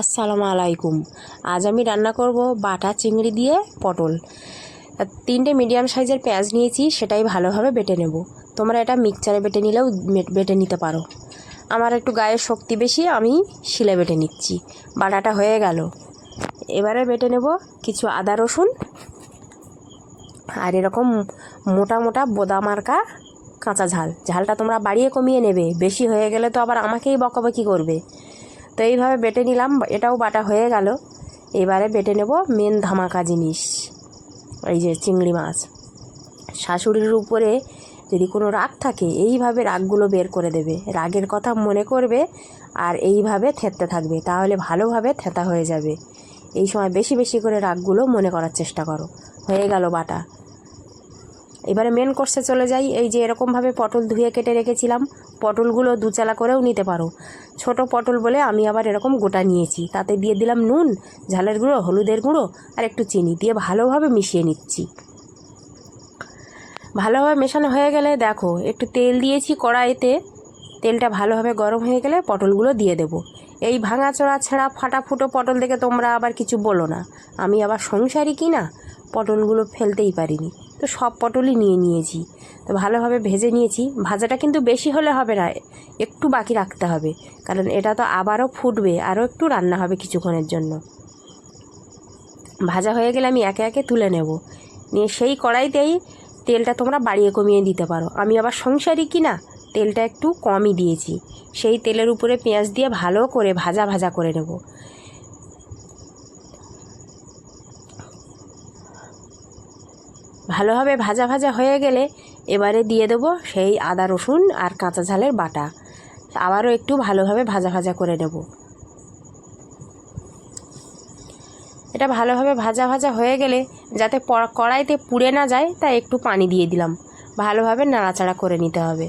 আসসালামু আলাইকুম। আজ আমি রান্না করব বাটা চিংড়ি দিয়ে পটল। তিনটে মিডিয়াম সাইজের পেঁয়াজ নিয়েছি, সেটাই ভালোভাবে বেটে নেব। তোমরা এটা মিক্সচারে বেটে নিলেও বেটে নিতে পারো। আমার একটু গায়ের শক্তি বেশি, আমি শিলে বেটে নিচ্ছি। বাটাটা হয়ে গেল। এবারে বেটে নেব কিছু আদা রসুন আর এরকম মোটা মোটা বোদা মার্কা কাঁচা ঝাল। ঝালটা তোমরা বাড়িয়ে কমিয়ে নেবে। বেশি হয়ে গেলে তো আবার আমাকেই বকাবকি করবে। তো এইভাবে বেটে নিলাম, এটাও বাটা হয়ে গেল। এবারে বেটে নেব মেন ধামাকা জিনিস, এই যে চিংড়ি মাছ। শাশুড়ির উপরে যদি কোনো রাগ থাকে, এইভাবে রাগগুলো বের করে দেবে। রাগের কথা মনে করবে আর এইভাবে থেততে থাকবে, তাহলে ভালোভাবে থেতা হয়ে যাবে। এই সময় বেশি বেশি করে রাগগুলো মনে করার চেষ্টা করো। হয়ে গেল বাটা। এবারে মেন কোর্সে চলে যাই। এই যে এরকমভাবে পটল ধুয়ে কেটে রেখেছিলাম। পটলগুলো দুচালা করেও নিতে পারো। ছোট পটল বলে আমি আবার এরকম গোটা নিয়েছি। তাতে দিয়ে দিলাম নুন, ঝালের গুঁড়ো, হলুদের গুঁড়ো আর একটু চিনি দিয়ে ভালোভাবে মিশিয়ে নিচ্ছি। ভালোভাবে মেশানো হয়ে গেলে দেখো, একটু তেল দিয়েছি কড়াইতে। তেলটা ভালোভাবে গরম হয়ে গেলে পটলগুলো দিয়ে দেবো। এই ভাঙাচোড়া ছেঁড়া ফাটা ফুটো পটল দেখে তোমরা আবার কিছু বলো না। আমি আবার সংসারই কি না? পটলগুলো ফেলতেই পারিনি। তো সব পটলই নিয়ে নিয়েছি। তো ভালোভাবে ভেজে নিয়েছি। ভাজাটা কিন্তু বেশি হলে হবে না, একটু বাকি রাখতে হবে। কারণ এটা তো আবারও ফুটবে, আরও একটু রান্না হবে কিছুক্ষণের জন্য। ভাজা হয়ে গেলে আমি একে একে তুলে নেব। নিয়ে সেই কড়াইতেই তেলটা তোমরা বাড়িয়ে কমিয়ে দিতে পারো। আমি আবার সংসারই কি না, তেলটা একটু কমই দিয়েছি। সেই তেলের উপরে পেঁয়াজ দিয়ে ভালো করে ভাজা ভাজা করে নেব। ভালোভাবে ভাজা ভাজা হয়ে গেলে এবারে দিয়ে দেবো সেই আদা, রসুন আর কাঁচা ঝালের বাটা। আবারও একটু ভালোভাবে ভাজা ভাজা করে নেব। এটা ভালোভাবে ভাজা ভাজা হয়ে গেলে যাতে কড়াইতে পুড়ে না যায়, তাই একটু পানি দিয়ে দিলাম। ভালোভাবে নাড়াচাড়া করে নিতে হবে।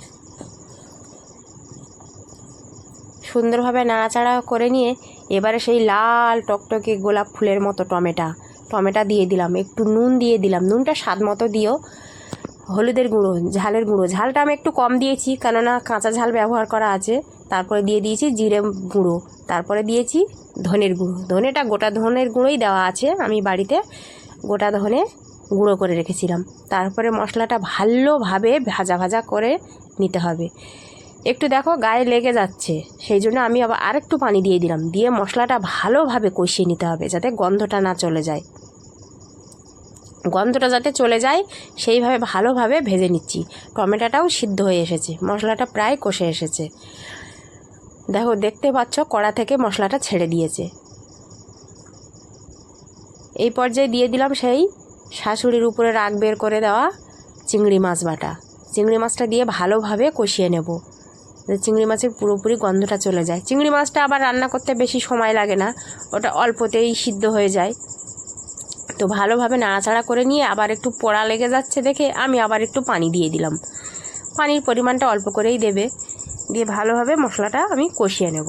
সুন্দরভাবে নাড়াচাড়া করে নিয়ে এবারে সেই লাল টকটকে গোলাপ ফুলের মতো টমেটা টমেটা দিয়ে দিলাম, একটু নুন দিয়ে দিলাম। নুনটা স্বাদ মতো দিও। হলুদের গুঁড়ো, ঝালের গুঁড়ো। ঝালটা আমি একটু কম দিয়েছি, কেননা কাঁচা ঝাল ব্যবহার করা আছে। তারপরে দিয়ে দিয়েছি জিরে গুঁড়ো। তারপরে দিয়েছি ধনের গুঁড়ো। ধনেটা গোটা ধনের গুঁড়োই দেওয়া আছে। আমি বাড়িতে গোটা ধনে গুঁড়ো করে রেখেছিলাম। তারপরে মশলাটা ভালোভাবে ভাজা ভাজা করে নিতে হবে। একটু দেখো গায়ে লেগে যাচ্ছে। সেই জন্য আমি আবার আরেকটু পানি দিয়ে দিলাম। দিয়ে মশলাটা ভালোভাবে কষিয়ে নিতে হবে যাতে গন্ধটা না চলে যায়। গন্ধটা যাতে চলে যায়, সেইভাবে ভালোভাবে ভেজে নিচ্ছি। টমেটোটাও সিদ্ধ হয়ে এসেছে। মশলাটা প্রায় কষে এসেছে। দেখো, দেখতে পাচ্ছ কড়া থেকে মশলাটা ছেড়ে দিয়েছে। এই পর্যায়ে দিয়ে দিলাম সেই শাশুড়ির উপরে রাগ বের করে দেওয়া চিংড়ি মাছ বাটা। চিংড়ি মাছটা দিয়ে ভালোভাবে কষিয়ে নেব। চিংড়ি মাছের পুরোপুরি গন্ধটা চলে যায়। চিংড়ি মাছটা আবার রান্না করতে বেশি সময় লাগে না, ওটা অল্পতেই সিদ্ধ হয়ে যায়। তো ভালোভাবে নাড়াচাড়া করে নিয়ে আবার একটু পোড়া লেগে যাচ্ছে দেখে আমি আবার একটু পানি দিয়ে দিলাম। পানির পরিমাণটা অল্প করেই দেবে, দিয়ে ভালোভাবে মশলাটা আমি কষিয়ে নেব।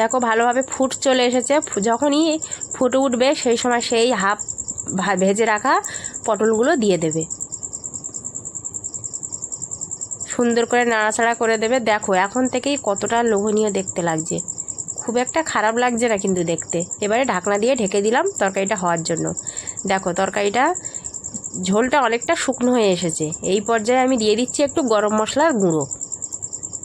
দেখো ভালোভাবে ফুট চলে এসেছে যখনই ফুটে উঠবে সেই সময় সেই হাফ ভেজে রাখা পটলগুলো দিয়ে দেবে। সুন্দর করে নাড়াচাড়া করে দেবে। দেখো, এখন থেকেই কতটা লোভনীয় দেখতে লাগছে। খুব একটা খারাপ লাগছে না কিন্তু দেখতে। এবারে ঢাকনা দিয়ে ঢেকে দিলাম তরকারিটা হওয়ার জন্য। দেখো, তরকারিটা, ঝোলটা অনেকটা শুকনো হয়ে এসেছে। এই পর্যায়ে আমি দিয়ে দিচ্ছি একটু গরম মশলার গুঁড়ো।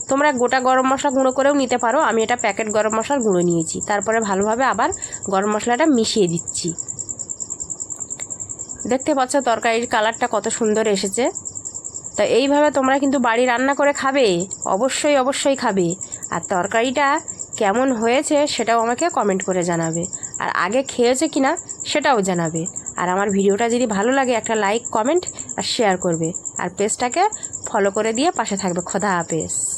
তোমরা গোটা গরম মশলা গুঁড়ো করেও নিতে পারো। আমি এটা প্যাকেট গরম মশলার গুঁড়ো নিয়েছি। তারপরে ভালোভাবে আবার গরম মশলাটা মিশিয়ে দিচ্ছি। দেখতে পাচ্ছ তরকারির কালারটা কত সুন্দর এসেছে। তো এইভাবে তোমরা কিন্তু বাড়ি রান্না করে খাবে। অবশ্যই অবশ্যই খাবে। আর তরকারিটা কেমন হয়েছে সেটাও আমাকে কমেন্ট করে জানাবে। আর আগে খেয়েছে কি না সেটাও জানাবে। আর আমার ভিডিওটা যদি ভালো লাগে একটা লাইক কমেন্ট আর শেয়ার করবে। আর পেজটাকে ফলো করে দিয়ে পাশে থাকবে। খোদা হাফেজ।